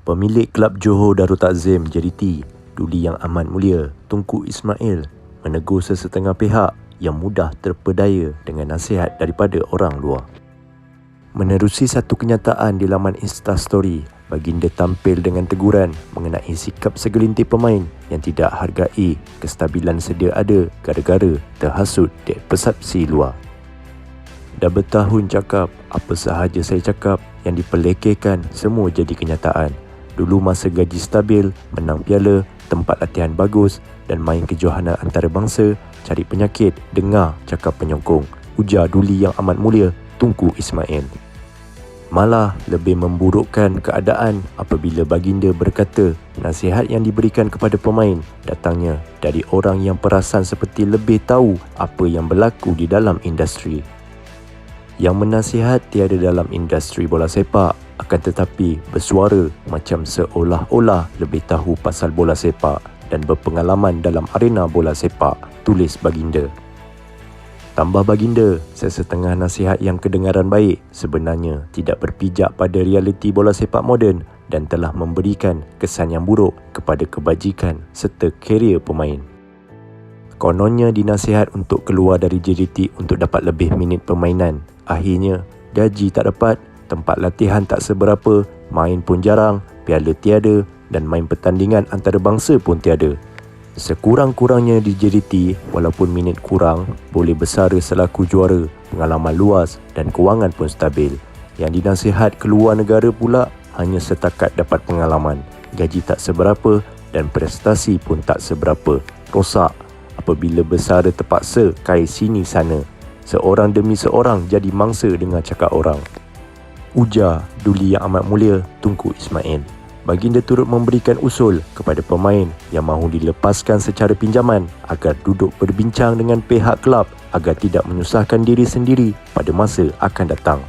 Pemilik Kelab Johor Darul Takzim JDT, Duli Yang Amat Mulia, Tunku Ismail menegur sesetengah pihak yang mudah terpedaya dengan nasihat daripada orang luar. Menerusi satu kenyataan di laman Instastory, Baginda tampil dengan teguran mengenai sikap segelintir pemain yang tidak hargai kestabilan sedia ada gara-gara terhasut di persepsi luar. Dah bertahun cakap, apa sahaja saya cakap yang dipelekehkan semua jadi kenyataan. Dulu masa gaji stabil, menang piala, tempat latihan bagus dan main kejohanan antarabangsa, cari penyakit, dengar cakap penyokong. Ujar Duli yang amat mulia, Tunku Ismail. Malah lebih memburukkan keadaan apabila baginda berkata nasihat yang diberikan kepada pemain datangnya dari orang yang perasan seperti lebih tahu apa yang berlaku di dalam industri. Yang menasihat tiada dalam industri bola sepak akan tetapi bersuara macam seolah-olah lebih tahu pasal bola sepak dan berpengalaman dalam arena bola sepak, tulis baginda. Tambah baginda, sesetengah nasihat yang kedengaran baik sebenarnya tidak berpijak pada realiti bola sepak moden dan telah memberikan kesan yang buruk kepada kebajikan serta kerjaya pemain. Kononnya dinasihat untuk keluar dari JDT untuk dapat lebih minit permainan. Akhirnya, gaji tak dapat, tempat latihan tak seberapa, main pun jarang, piala tiada dan main pertandingan antarabangsa pun tiada. Sekurang-kurangnya di JDT, walaupun minit kurang, boleh bersara selaku juara, pengalaman luas dan kewangan pun stabil. Yang dinasihat keluar negara pula hanya setakat dapat pengalaman, gaji tak seberapa dan prestasi pun tak seberapa. Rosak apabila bersara terpaksa kait sini sana. Seorang demi seorang jadi mangsa dengan cakap orang. Ujar Duli yang amat mulia Tunku Ismail. Baginda turut memberikan usul kepada pemain yang mahu dilepaskan secara pinjaman agar duduk berbincang dengan pihak kelab agar tidak menyusahkan diri sendiri pada masa akan datang.